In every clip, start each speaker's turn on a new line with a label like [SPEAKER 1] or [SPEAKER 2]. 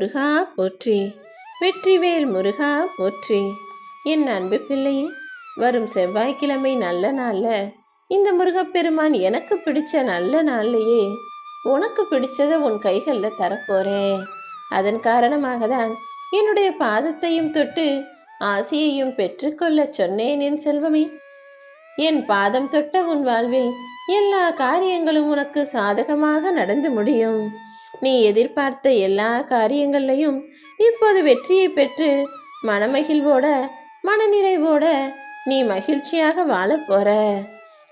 [SPEAKER 1] முருகா போற்றி. வெற்றிவேல் முருகா போற்றி. என் அன்பு பிள்ளையே வரும் செவ்வாய்க்கிழமை நல்ல நாள்ல. இந்த முருகப்பெருமான் எனக்கு பிடிச்ச நல்ல நாள்லையே உனக்கு பிடிச்சதை உன் கைகளில் தரப்போறேன் அதன் காரணமாக தான் என்னுடைய பாதத்தையும் தொட்டு ஆசையையும் பெற்றுக்கொள்ள சொன்னேன் என் செல்வமே. என் பாதம் தொட்ட உன் வாழ்வில் எல்லா காரியங்களும் உனக்கு சாதகமாக நடந்து முடியும். நீ எதிர்பார்த்த எல்லா காரியங்கள்லையும் இப்போது வெற்றியை பெற்று மனமகிழ்வோட மனநிறைவோட நீ மகிழ்ச்சியாக வாழப் போற.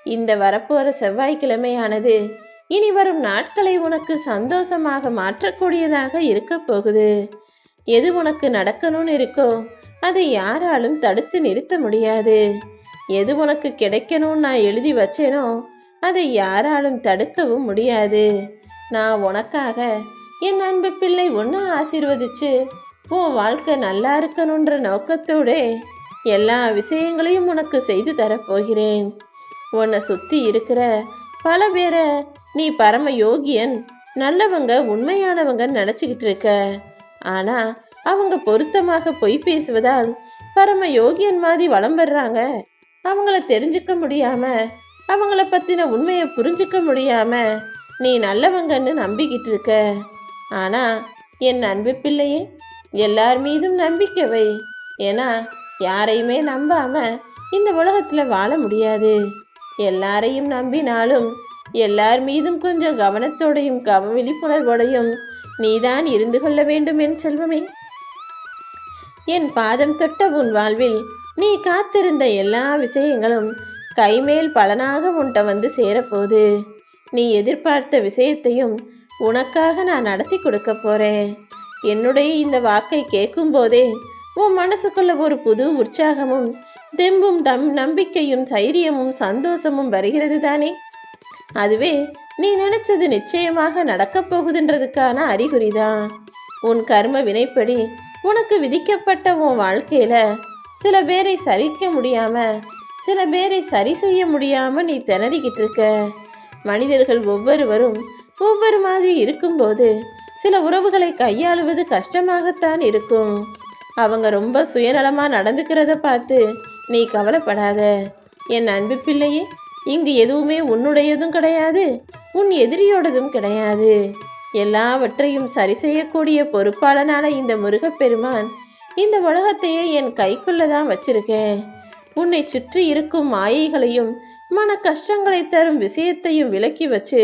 [SPEAKER 1] இந்த வரப்போற செவ்வாய்க்கிழமையானது இனி வரும் நாட்களை உனக்கு சந்தோஷமாக மாற்றக்கூடியதாக இருக்க போகுது. எது உனக்கு நடக்கணும்னு இருக்கோ அதை யாராலும் தடுத்து நிறுத்த முடியாது. எது உனக்கு கிடைக்கணும்னு நான் எழுதி வச்சேனோ அதை யாராலும் தடுக்கவும் முடியாது. நான் உனக்காக என் அன்பு பிள்ளை ஒன்று ஆசீர்வதிச்சு உன் வாழ்க்கை நல்லா இருக்கணுன்ற நோக்கத்தோட எல்லா விஷயங்களையும் உனக்கு செய்து தரப்போகிறேன் உன்னை சுற்றி இருக்கிற பல பேரை நீ பரம யோகியன் நல்லவங்க உண்மையானவங்க நினச்சிக்கிட்டு இருக்க. ஆனால் அவங்க பொருத்தமாக பொய் பேசுவதால் பரம யோகியன் மாதிரி வளம் வர்றாங்க. அவங்கள தெரிஞ்சுக்க முடியாம அவங்கள பற்றின உண்மையை புரிஞ்சுக்க முடியாம நீ நல்லவங்கன்னு நம்பிக்கிட்டு இருக்க ஆனால் என் அன்பு பிள்ளையே எல்லார் மீதும் நம்பிக்கை வை. ஏன்னா யாரையுமே நம்பாம இந்த உலகத்தில் வாழ முடியாது. எல்லாரையும் நம்பினாலும் எல்லார் மீதும் கொஞ்சம் கவனத்தோடையும் கவ விழிப்புணர்வோடையும் நீதான் இருந்து கொள்ள வேண்டும் என் செல்வமே. என் பாதம் தொட்ட உன் வாழ்வில் நீ காத்திருந்த எல்லா விஷயங்களும் கைமேல் பலனாக உன்ட்ட வந்து சேரப்போகுது. நீ எதிர்பார்த்த விஷயத்தையும் உனக்காக நான் நடத்தி கொடுக்க போறேன். என்னுடைய இந்த வாக்கை கேட்கும் போதே உன் மனசுக்குள்ள ஒரு புது உற்சாகமும் தெம்பும் தம் நம்பிக்கையும் தைரியமும் சந்தோஷமும் வருகிறது தானே? அதுவே நீ நினைச்சது நிச்சயமாக நடக்கப் போகுதுன்றதுக்கான அறிகுறிதான் உன் கர்ம வினைப்படி உனக்கு விதிக்கப்பட்ட உன் வாழ்க்கையில சில பேரை சரிக்க முடியாம சில பேரை சரி செய்ய முடியாம நீ திணறிக்கிட்டு இருக்க. மனிதர்கள் ஒவ்வொருவரும் ஒவ்வொரு மாதிரி இருக்கும்போது சில உறவுகளை கையாளுவது கஷ்டமாகத்தான் இருக்கும். அவங்க ரொம்ப சுயநலமா நடந்துக்கிறத பார்த்து நீ கவலைப்படாத. என் அன்பு பிள்ளையே இங்கு எதுவுமே உன்னுடையதும் கிடையாது உன் எதிரியோடதும் கிடையாது. எல்லாவற்றையும் சரி செய்யக்கூடிய பொறுப்பாளனான இந்த முருகப்பெருமான் இந்த உலகத்தையே என் கைக்குள்ளதான் வச்சிருக்கேன். உன்னை சுற்றி இருக்கும் மாயைகளையும் மன கஷ்டங்களை தரும் விஷயத்தையும் விலக்கி வச்சு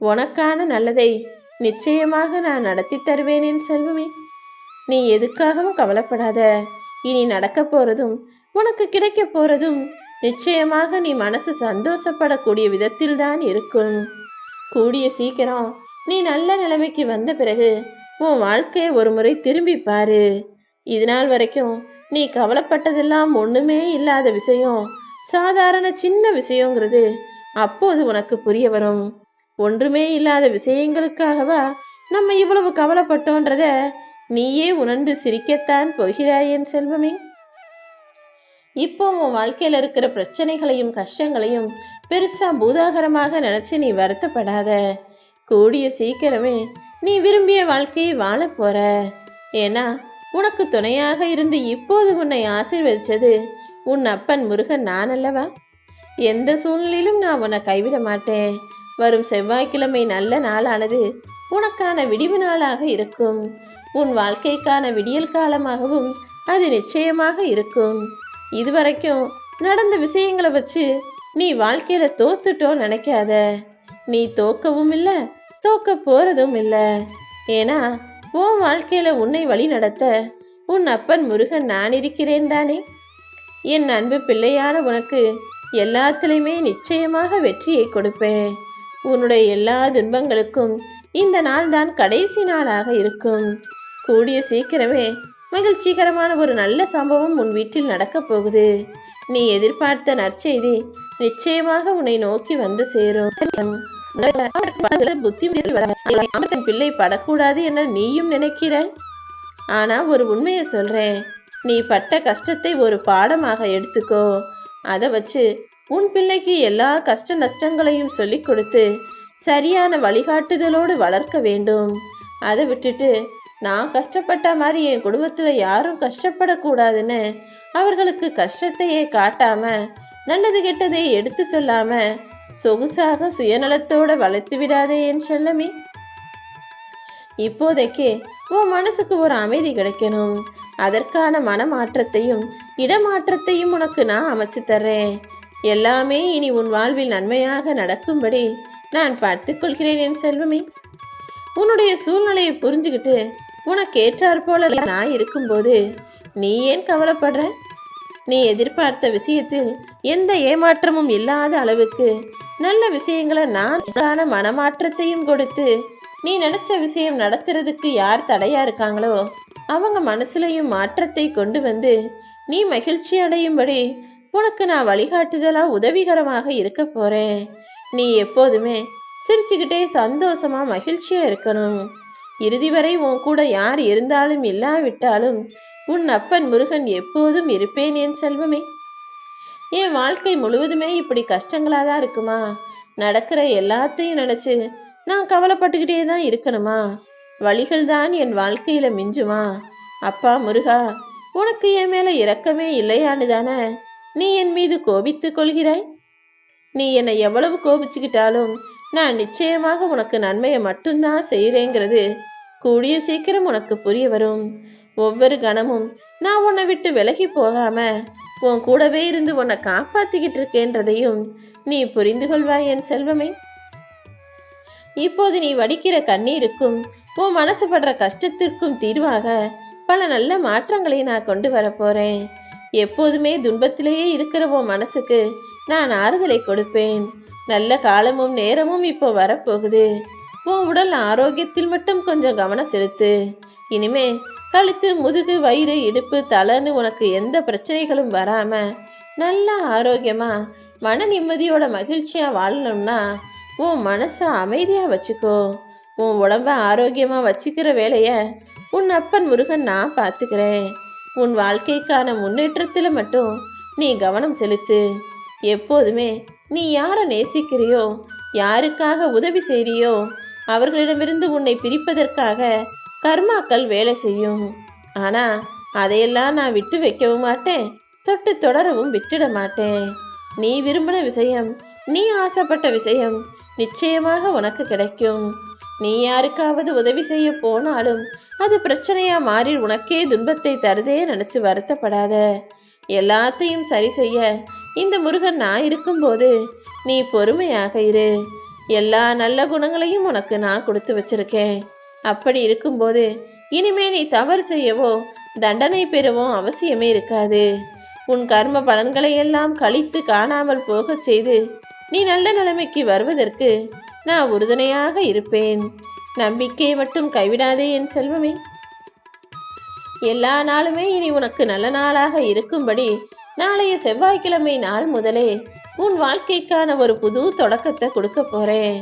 [SPEAKER 1] உனக்கான நல்லதை நிச்சயமாக நான் நடத்தி தருவேன் என் செல்வமே. நீ எதுக்காகவும் கவலைப்படாத. இனி நடக்க போறதும் உனக்கு கிடைக்க போறதும் நிச்சயமாக நீ மனசு சந்தோஷப்படக்கூடிய விதத்தில் தான் இருக்கும். கூடிய சீக்கிரம் நீ நல்ல நிலைமைக்கு வந்த பிறகு உன் வாழ்க்கையை ஒரு முறை திரும்பி பாரு. இது நாள் வரைக்கும் நீ கவலைப்பட்டதெல்லாம் ஒண்ணுமே இல்லாத விஷயம். சாதாரண சின்ன விஷயங்கிறது அப்போது உனக்கு புரிய வரும். ஒன்றுமே இல்லாத விஷயங்களுக்காகவா நம்ம இவ்வளவு கவலைப்பட்டோன்றத நீயே உணர்ந்து சிரிக்கத்தான் போகிறாய் என் செல்வமே. இப்போ உன் வாழ்க்கையில இருக்கிற பிரச்சனைகளையும் கஷ்டங்களையும் பெருசா பூதாகரமாக நினைச்சு நீ வருத்தப்படாத. கூடிய சீக்கிரமே நீ விரும்பிய வாழ்க்கையை வாழ போற. ஏன்னா உனக்கு துணையாக இருந்து இப்போது உன்னை ஆசீர்வதிச்சது உன் அப்பன் முருகன் நான் அல்லவா எந்த சூழ்நிலையிலும் நான் உன்னை கைவிட மாட்டேன். வரும் செவ்வாய்க்கிழமை நல்ல நாளானது உனக்கான விடிவு நாளாக இருக்கும். உன் வாழ்க்கைக்கான விடியல் காலமாகவும் அது நிச்சயமாக இருக்கும். இதுவரைக்கும் நடந்த விஷயங்களை வச்சு நீ வாழ்க்கையில தோத்துட்டோம் நினைக்காத. நீ தோக்கவும் இல்லை தோக்க போறதும் இல்லை. ஏன்னா உன் வாழ்க்கையில உன்னை வழி நடத்த உன் அப்பன் முருகன் நான் இருக்கிறேன் தானே? என் அன்பு பிள்ளையான உனக்கு எல்லாத்துலேயுமே நிச்சயமாக வெற்றியை கொடுப்பேன். உன்னுடைய எல்லா துன்பங்களுக்கும் இந்த நாள் தான் கடைசி நாளாக இருக்கும். கூடிய சீக்கிரமே மகிழ்ச்சிகரமான ஒரு நல்ல சம்பவம் உன் வீட்டில் நடக்கப் போகுது. நீ எதிர்பார்த்த நற்செய்தி நிச்சயமாக உன்னை நோக்கி வந்து சேரும். புத்தி பிள்ளை படக்கூடாது என நீயும் நினைக்கிறாய்? ஆனா ஒரு உண்மையை சொல்றேன். நீ பட்ட கஷ்டத்தை ஒரு பாடமாக எடுத்துக்கோ. அதை வச்சு உன் பிள்ளைக்கு எல்லா கஷ்ட நஷ்டங்களையும் சொல்லிக் கொடுத்து சரியான வழிகாட்டுதலோடு வளர்க்க வேண்டும். அதை விட்டுட்டு நான் கஷ்டப்பட்ட மாதிரி என் குடும்பத்தில் யாரும் கஷ்டப்படக்கூடாதுன்னு அவர்களுக்கு கஷ்டத்தையே காட்டாம நல்லது கெட்டதை எடுத்து சொல்லாம சொகுசாக சுயநலத்தோட வளர்த்து விடாதே என் செல்லமே. இப்போதைக்கு உன் மனசுக்கு ஒரு அமைதி கிடைக்கணும். அதற்கான மனமாற்றத்தையும் இடமாற்றத்தையும் உனக்கு நான் அமைச்சு தர்றேன். எல்லாமே இனி உன் வாழ்வில் நன்மையாக நடக்கும்படி நான் பார்த்துக்கொள்கிறேன் என் செல்வமே. உன்னுடைய சூழ்நிலையை புரிஞ்சுக்கிட்டு உனக்கு ஏற்றாற் போல நான் இருக்கும்போது நீ ஏன் கவலைப்படுற? நீ எதிர்பார்த்த விஷயத்தில் எந்த ஏமாற்றமும் இல்லாத அளவுக்கு நல்ல விஷயங்களை நான் மனமாற்றத்தையும் கொடுத்து நீ நினைச்ச விஷயம் நடத்துறதுக்கு யார் தடையா இருக்காங்களோ அவங்க மனசுலயும் மாற்றத்தை கொண்டு வந்து நீ மகிழ்ச்சி அடையும்படி உனக்கு நான் வழிகாட்டுதலா உதவிகரமாக இருக்க போறேன். நீ எப்போதுமே சிரிச்சுக்கிட்டே சந்தோஷமா மகிழ்ச்சியா இருக்கணும். இறுதி வரை உன் கூட யார் இருந்தாலும் இல்லாவிட்டாலும் உன் அப்பன் முருகன் எப்போதும் இருப்பேன் என் செல்வமே. என் வாழ்க்கை முழுவதுமே இப்படி கஷ்டங்களாக தான் இருக்குமா? நடக்கிற எல்லாத்தையும் நினைச்சு நான் கவலைப்பட்டுக்கிட்டே தான் இருக்கணுமா? வழிகள் தான் என் வாழ்க்கையில மிஞ்சுமா? அப்பா முருகா உனக்கு என் மேல இரக்கமே இல்லையான்னு தானே நீ என் மீது கோபித்து கொள்கிறாய்? நீ என்னை எவ்வளவு கோபிச்சுக்கிட்டாலும் நான் நிச்சயமாக உனக்கு நன்மையை மட்டும்தான் செய்கிறேங்கிறது கூடிய சீக்கிரம் உனக்கு புரிய வரும். ஒவ்வொரு கணமும் நான் உன்னை விட்டு விலகி போகாம உன் கூடவே இருந்து உன்னை காப்பாத்திக்கிட்டு இருக்கேன்றதையும் நீ புரிந்து கொள்வாய் என் செல்வமே. இப்போது நீ வடிக்கிற கண்ணீருக்கும் உன் மனசு படுற கஷ்டத்திற்கும் தீர்வாக பல நல்ல மாற்றங்களை நான் கொண்டு வரப்போறேன் எப்போதுமே துன்பத்திலேயே இருக்கிற உன் மனசுக்கு நான் ஆறுதலை கொடுப்பேன். நல்ல காலமும் நேரமும் இப்போ வரப்போகுது. உன் உடல் ஆரோக்கியத்தில் மட்டும் கொஞ்சம் கவனம் செலுத்து. இனிமே கழுத்து முதுகு வயிறு இடுப்பு தலைன்னு உனக்கு எந்த பிரச்சனைகளும் வராம நல்ல ஆரோக்கியமா மன நிம்மதியோட மகிழ்ச்சியா வாழணும்னா உன் மனசை அமைதியாக வச்சுக்கோ. உன் உடம்ப ஆரோக்கியமாக வச்சுக்கிற வேலையை உன் அப்பன் முருகன் நான் பார்த்துக்கிறேன். உன் வாழ்க்கைக்கான முன்னேற்றத்தில் மட்டும் நீ கவனம் செலுத்து. எப்போதுமே நீ யாரை நேசிக்கிறியோ யாருக்காக உதவி செய்கிறியோ அவர்களிடமிருந்து உன்னை பிரிப்பதற்காக கர்மாக்கள் வேலை செய்யும். ஆனால் அதையெல்லாம் நான் விட்டு வைக்கவும் மாட்டேன் தொட்டு தொடரவும் விட்டுட மாட்டேன். நீ விரும்பின விஷயம் நீ ஆசைப்பட்ட விஷயம் நிச்சயமாக உனக்கு கிடைக்கும். நீ யாருக்காவது உதவி செய்ய போனாலும் அது பிரச்சனையா மாறி உனக்கே துன்பத்தை தருதே நினைச்சு வருத்தப்படாத. எல்லாத்தையும் சரி செய்ய இந்த முருகன் நான் இருக்கும்போது நீ பொறுமையாக இரு. எல்லா நல்ல குணங்களையும் உனக்கு நான் கொடுத்து வச்சிருக்கேன். அப்படி இருக்கும்போது இனிமே நீ தவறு செய்யவோ தண்டனை பெறவோ அவசியமே இருக்காது. உன் கர்ம பலன்களை எல்லாம் கழித்து காணாமல் போகச் செய்து நீ நல்ல நிலைமைக்கு வருவதற்கு நான் உறுதுணையாக இருப்பேன். நம்பிக்கையை மட்டும் கைவிடாதே என் செல்வமே. எல்லா நாளுமே இனி உனக்கு நல்ல நாளாக இருக்கும்படி நாளைய செவ்வாய்க்கிழமை நாள் முதலே உன் வாழ்க்கைக்கான ஒரு புது தொடக்கத்தை கொடுக்க போறேன்.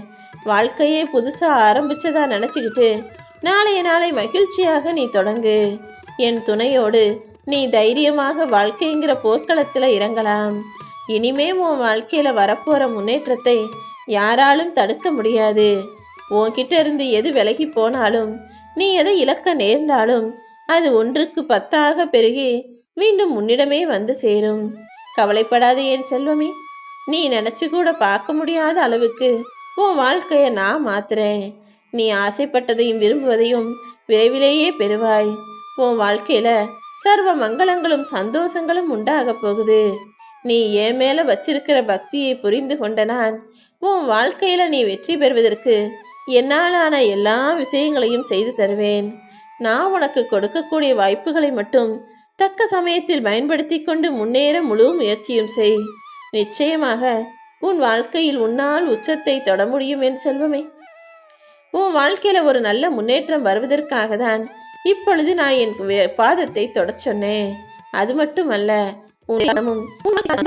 [SPEAKER 1] வாழ்க்கையே புதுசா ஆரம்பிச்சதா நினைச்சுக்கிட்டு நாளைய நாளை மகிழ்ச்சியாக நீ தொடங்கு. என் துணையோடு நீ தைரியமாக வாழ்க்கைங்கிற போர்க்களத்தில் இறங்கலாம். இனிமே உன் வாழ்க்கையில வரப்போற முன்னேற்றத்தை யாராலும் தடுக்க முடியாது. உன்கிட்ட இருந்து எது விலகி போனாலும் நீ எதை இழக்க நேர்ந்தாலும் அது ஒன்றுக்கு பத்தாக பெருகி மீண்டும் உன்னிடமே வந்து சேரும். கவலைப்படாதே என் செல்வமே. நீ நினைச்சு கூட பார்க்க முடியாத அளவுக்கு உன் வாழ்க்கைய நான் மாத்துறேன். நீ ஆசைப்பட்டதையும் விரும்புவதையும் விரைவிலேயே பெறுவாய். உன் வாழ்க்கையில சர்வ மங்களங்களும் சந்தோஷங்களும் உண்டாக போகுது. நீ என் மேல வச்சிருக்கிற பக்தியை புரிந்து கொண்ட நான் உன் வாழ்க்கையில நீ வெற்றி பெறுவதற்கு என்னாலான எல்லா விஷயங்களையும் செய்து தருவேன். நான் உனக்கு கொடுக்கக்கூடிய வாய்ப்புகளை மட்டும் தக்க சமயத்தில் பயன்படுத்தி கொண்டு முன்னேற முழு முயற்சியும் செய். நிச்சயமாக உன் வாழ்க்கையில் உன்னால் உச்சத்தை தொட முடியும் என் செல்வமே. உன் வாழ்க்கையில ஒரு நல்ல முன்னேற்றம் வருவதற்காக தான் இப்பொழுது நான் என் வே- பாதத்தை தொட சொன்னேன். அது மட்டுமல்ல உனக்கு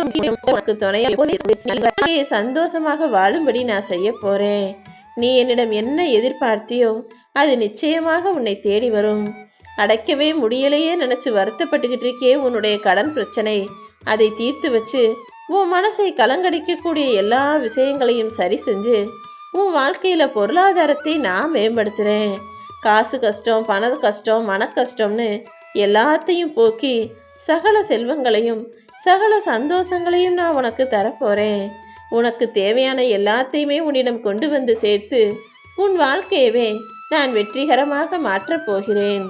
[SPEAKER 1] சந்தோஷமாக வாழும்படி நான் செய்ய போறேன். நீ என்னிடம் என்ன எதிர்பார்த்தியோ அது நிச்சயமாக உன்னை தேடி வரும். அடைக்கவே முடியலையே நினைச்சு வருத்தப்பட்டுக்கிட்டு இருக்கே உன்னுடைய கடன் பிரச்சனை. அதை தீர்த்து வச்சு உன் மனசை கலங்கடிக்கக்கூடிய எல்லா விஷயங்களையும் சரி செஞ்சு உன் வாழ்க்கையில பொருளாதாரத்தை நான் மேம்படுத்துறேன். காசு கஷ்டம் பண கஷ்டம் மன கஷ்டம்னு எல்லாத்தையும் போக்கி சகல செல்வங்களையும் சகல சந்தோஷங்களையும் நான் உனக்கு தரப்போறேன். உனக்கு தேவையான எல்லாத்தையுமே உன்னிடம் கொண்டு வந்து சேர்த்து உன் வாழ்க்கையவே நான் வெற்றிகரமாக மாற்றப் போகிறேன்.